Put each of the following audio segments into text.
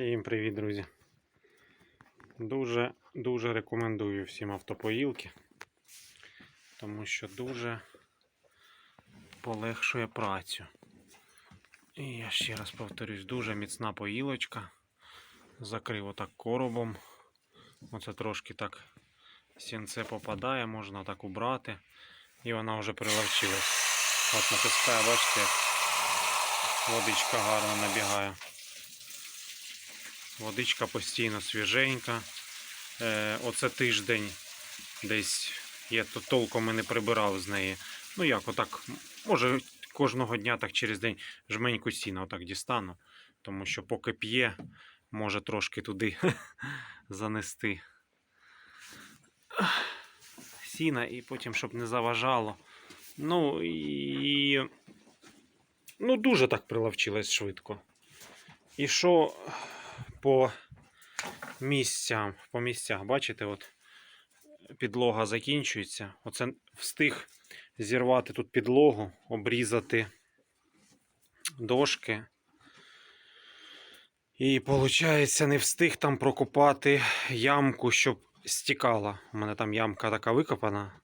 Всім привіт, друзі. Дуже дуже рекомендую всім автопоїлки, тому що дуже полегшує працю. І я ще раз повторюсь, дуже міцна поїлочка. Закрив отак коробом. Оце трошки так сінце попадає, можна так убрати. І вона вже приловчилась. От натискає, бачите, водичка гарно набігає. Водичка постійно свіженька. Е, оце тиждень десь я то толком і не прибирав з неї. Ну як, отак, може кожного дня так через день жменьку сіна отак дістану. Тому що поки п'є, може трошки туди занести сіна і потім, щоб не заважало. Ну і ну, дуже так приловчилась швидко. І що по місцям, по місцях, бачите, от підлога закінчується. Оце встиг зірвати тут підлогу, обрізати дошки. І виходить, не встиг там прокопати ямку, щоб стікала. У мене там ямка така викопана.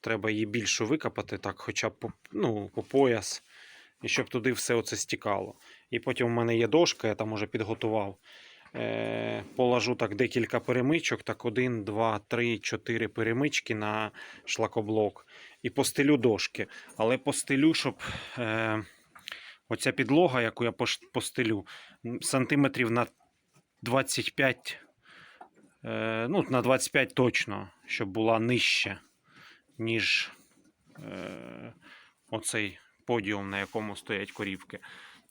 Треба її більше викопати, так, хоча б ну, по пояс. І щоб туди все оце стікало. І потім у мене є дошка, я там уже підготував. Е, положу так декілька перемичок, так один, два, три, чотири перемички на шлакоблок. І постелю дошки. Але постелю, щоб е, оця підлога, яку я постелю, сантиметрів на 25, е, ну, на 25 точно, щоб була нижче, ніж е, оцей подіум, на якому стоять корівки.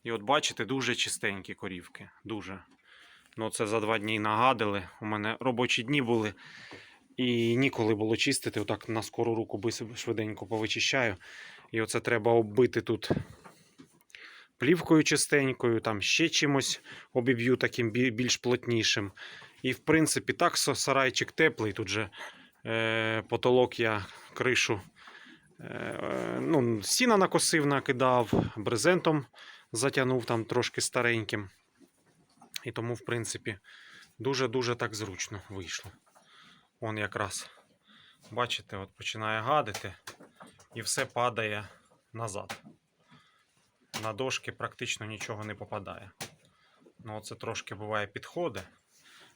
І от бачите, дуже чистенькі корівки. Дуже. Ну, це за два дні нагадили. У мене робочі дні були. І ніколи було чистити. Отак на скору руку швиденько повичищаю. І оце треба оббити тут плівкою чистенькою, там ще чимось обіб'ю таким більш плотнішим. І в принципі, так сарайчик теплий. Тут же е, потолок я кришу. Е, ну, сіна накосив, накидав, брезентом затягнув там трошки стареньким. І тому, в принципі, дуже-дуже так зручно вийшло. Он якраз, бачите, от починає гадити, і все падає назад. На дошки практично нічого не попадає. Ну, оце трошки буває підходи.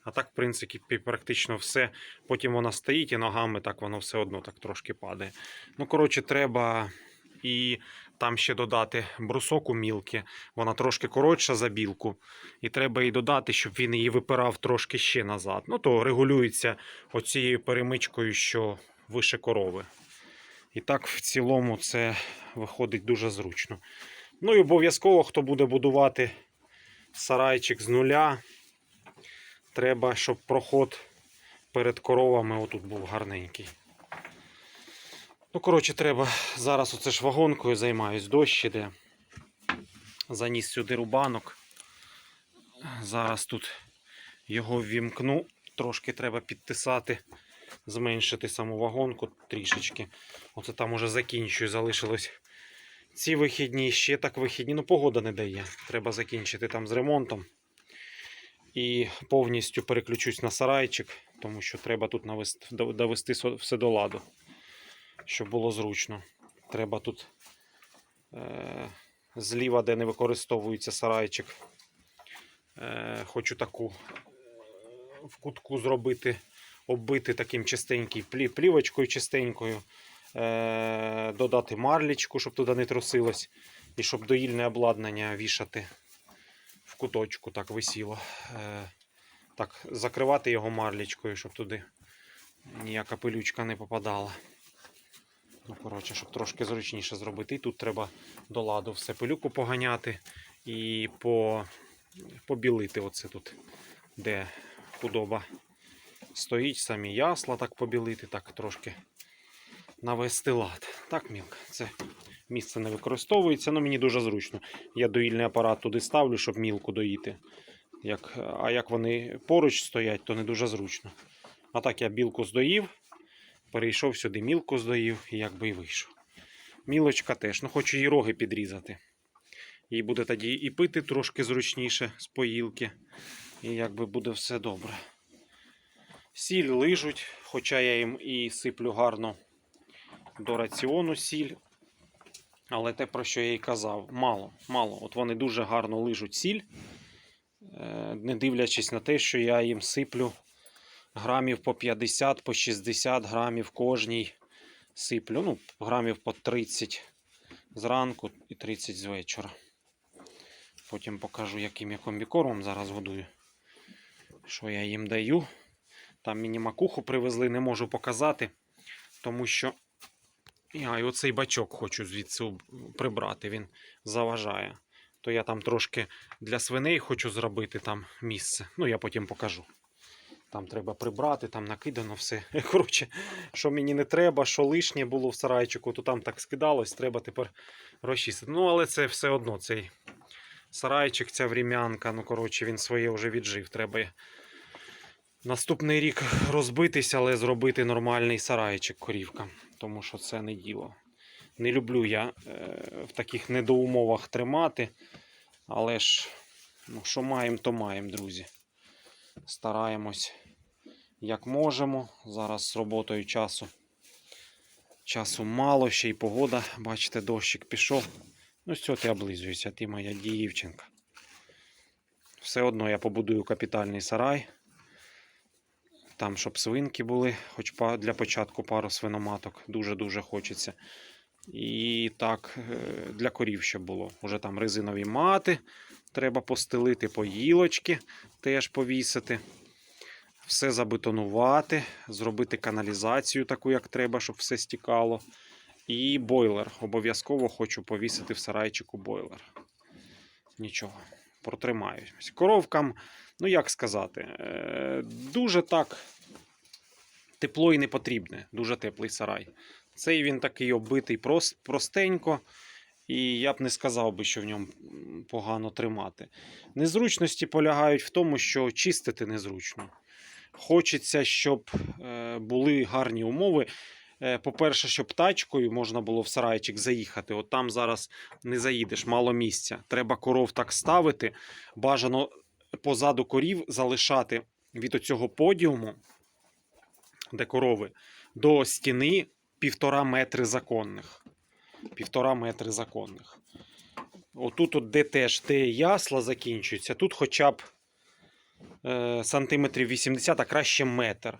А так, в принципі, практично все. Потім вона стоїть і ногами так воно все одно так трошки падає. Ну, коротше, треба і там ще додати брусок у мілки. Вона трошки коротша за білку. І треба їй додати, щоб він її випирав трошки ще назад. Ну, то регулюється оцією перемичкою, що вище корови. І так, в цілому, це виходить дуже зручно. Ну і обов'язково, хто буде будувати сарайчик з нуля, треба, щоб проход перед коровами отут був гарненький. Ну, коротше, треба зараз оце ж вагонкою займаюсь, дощ іде. Заніс сюди рубанок. Зараз тут його ввімкну. Трошки треба підтисати, зменшити саму вагонку трішечки. Оце там уже закінчую, залишилось ці вихідні, ще так вихідні. Ну, погода не дає. Треба закінчити там з ремонтом. І повністю переключусь на сарайчик, тому що треба тут навести, довести все до ладу щоб було зручно. Треба тут е, зліва, де не використовується сарайчик. Е, хочу таку е, в кутку зробити, оббити таким чистеньким плівочкою чистенькою, е, додати марлічку, щоб туди не трусилось, і щоб доїльне обладнання вішати куточку, так висіло. Е, так, закривати його марлічкою, щоб туди ніяка пилючка не попадала. Ну, коротше, щоб трошки зручніше зробити. І тут треба до ладу все пилюку поганяти і по, побілити оце тут, де худоба стоїть, самі ясла так побілити, так трошки навести лад. Так, мілка, це місце не використовується, але мені дуже зручно. Я доїльний апарат туди ставлю, щоб мілку доїти. Як, а як вони поруч стоять, то не дуже зручно. А так я білку здоїв перейшов сюди, мілку здоїв і якби і вийшов. Мілочка теж. Ну, хочу її роги підрізати. Їй буде тоді і пити трошки зручніше з поїлки. І якби буде все добре. Сіль лижуть, хоча я їм і сиплю гарно до раціону сіль. Але те, про що я і казав, мало. мало. От вони дуже гарно лижуть сіль, е, не дивлячись на те, що я їм сиплю грамів по 50, по 60 грамів кожній сиплю. Ну, грамів по 30 зранку і 30 з вечора. Потім покажу, яким я комбікормом зараз годую. Що я їм даю. Там мені макуху привезли, не можу показати, тому що я і оцей бачок хочу звідси прибрати, він заважає. То я там трошки для свиней хочу зробити там місце. Ну, я потім покажу. Там треба прибрати, там накидано все. Коротше, що мені не треба, що лишнє було в сарайчику, то там так скидалось, треба тепер розчистити. Ну, але це все одно цей сарайчик, ця врем'янка, ну коротше, він своє вже віджив. Треба наступний рік розбитись, але зробити нормальний сарайчик корівкам, тому що це не діло. Не люблю я е, в таких недоумовах тримати, але ж, ну, що маємо, то маємо, друзі. Стараємось як можемо. Зараз з роботою часу. Часу мало, ще й погода. Бачите, дощик пішов. Ну, що ти облизуєшся, ти моя дівчинка. Все одно я побудую капітальний сарай. Там, щоб свинки були, хоч для початку пару свиноматок. Дуже-дуже хочеться. І так, е, для корів ще було. Уже там резинові мати. Треба постелити поїлочки, теж повісити. Все забетонувати, зробити каналізацію таку, як треба, щоб все стікало. І бойлер. Обов'язково хочу повісити в сарайчику бойлер. Нічого, протримаюсь. Коровкам, ну як сказати, е, дуже так тепло і не потрібне, дуже теплий сарай. Цей він такий оббитий простенько, і я б не сказав би, що в ньому погано тримати. Незручності полягають в тому, що чистити незручно. Хочеться, щоб е, були гарні умови. Е, По-перше, щоб тачкою можна було в сарайчик заїхати. От там зараз не заїдеш, мало місця. Треба коров так ставити. Бажано позаду корів залишати від оцього подіуму, де корови, до стіни півтора метри законних. Півтора метри законних. Отут, от, де теж де ясла закінчуються, тут хоча б е, сантиметрів 80, а краще метр.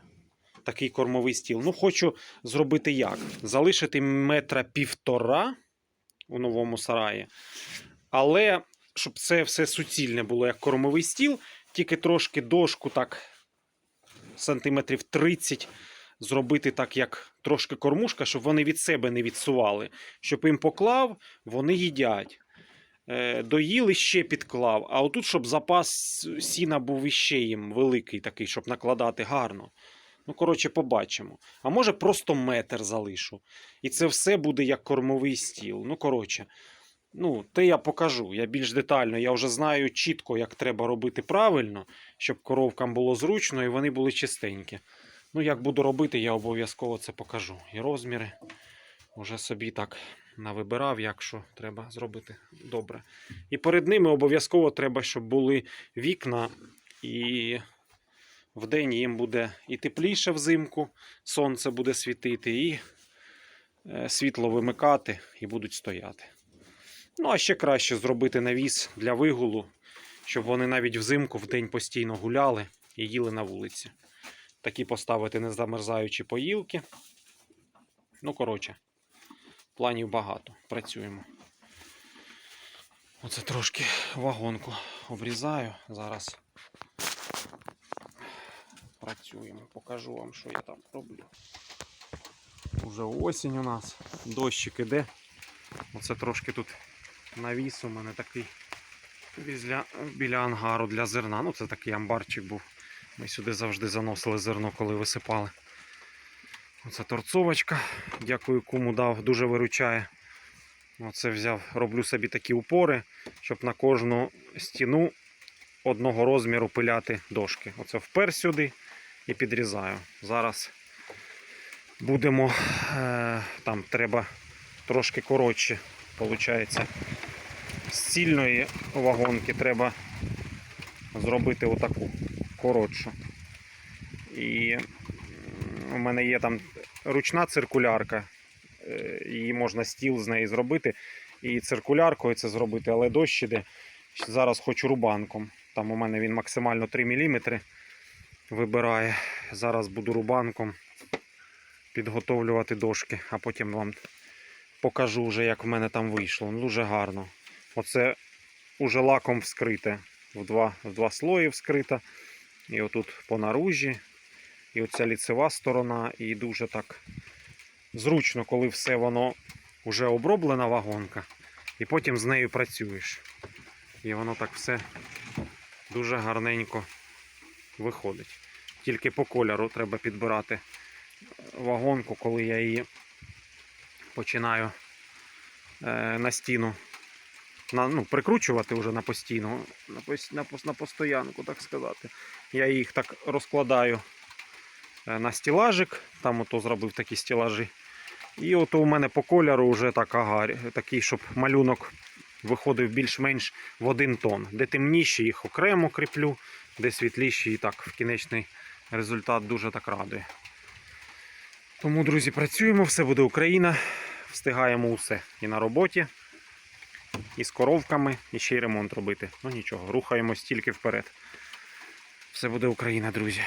Такий кормовий стіл. Ну, хочу зробити як? Залишити метра півтора у новому сараї. Але щоб це все суцільне було як кормовий стіл, тільки трошки дошку так сантиметрів 30 зробити так, як трошки кормушка, щоб вони від себе не відсували. Щоб їм поклав, вони їдять. Е, доїли ще підклав, а отут, щоб запас сіна був іще їм великий, такий, щоб накладати гарно. Ну, коротше, побачимо. А може, просто метр залишу. І це все буде як кормовий стіл. Ну, коротше, ну, те я покажу. Я більш детально. Я вже знаю чітко, як треба робити правильно, щоб коровкам було зручно і вони були чистенькі. Ну, як буду робити, я обов'язково це покажу. І розміри вже собі так навибирав, як що треба зробити добре. І перед ними обов'язково треба, щоб були вікна, і вдень їм буде і тепліше взимку, сонце буде світити, і е, світло вимикати, і будуть стояти. Ну, а ще краще зробити навіс для вигулу, щоб вони навіть взимку вдень постійно гуляли і їли на вулиці. Такі поставити незамерзаючі поїлки. Ну, коротше, планів багато. Працюємо. Оце трошки вагонку обрізаю. Зараз працюємо. Покажу вам, що я там роблю. Уже осінь у нас, дощик іде. Оце трошки тут навіс у мене такий біля, біля ангару для зерна. Ну, це такий амбарчик був. Ми сюди завжди заносили зерно, коли висипали. Оце торцовочка. Дякую, кому дав, дуже виручає. Оце взяв, роблю собі такі упори, щоб на кожну стіну одного розміру пиляти дошки. Оце впер сюди і підрізаю. Зараз будемо, е, там треба трошки коротше, виходить, з вагонки треба зробити отаку коротшу. І у мене є там ручна циркулярка, е, її можна стіл з неї зробити. І циркуляркою це зробити, але дощ іде. Зараз хочу рубанком. Там у мене він максимально 3 мм вибирає. Зараз буду рубанком підготовлювати дошки, а потім вам покажу вже, як в мене там вийшло. Дуже гарно. Оце уже лаком вскрите. В два, в два слої вскрита. І отут по наружі. І оця ліцева сторона. І дуже так зручно, коли все воно вже оброблена вагонка. І потім з нею працюєш. І воно так все дуже гарненько виходить. Тільки по кольору треба підбирати вагонку, коли я її починаю е, на стіну на, ну, прикручувати вже на постійну, на, пос- на, на постоянку, так сказати. Я їх так розкладаю е, на стілажик, там ото зробив такі стілажі. І от у мене по кольору вже так, ага, такий, щоб малюнок виходив більш-менш в один тон. Де темніші їх окремо кріплю, де світліші і так в кінечний результат дуже так радує. Тому, друзі, працюємо, все буде Україна. Встигаємо усе і на роботі, і з коровками, і ще й ремонт робити. Ну нічого, рухаємось тільки вперед. Все буде Україна, друзі.